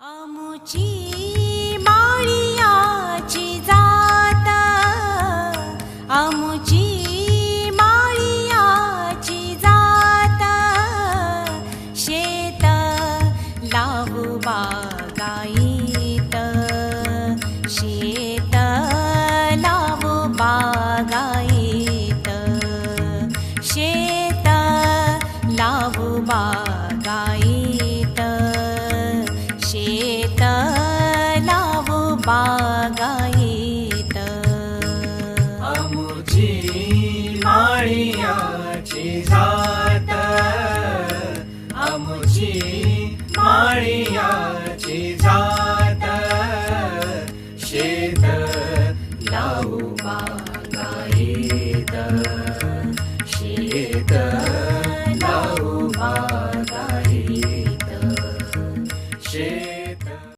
आमुची माळियाची जात आमुची माळियाची जात. शेत लावू बागायत शेत लावू बागायत शेत लावू बागायत आमुची माळियाची जात आमुची माळियाची जात शेत लावू बागायत शेत लावू बागायत शेत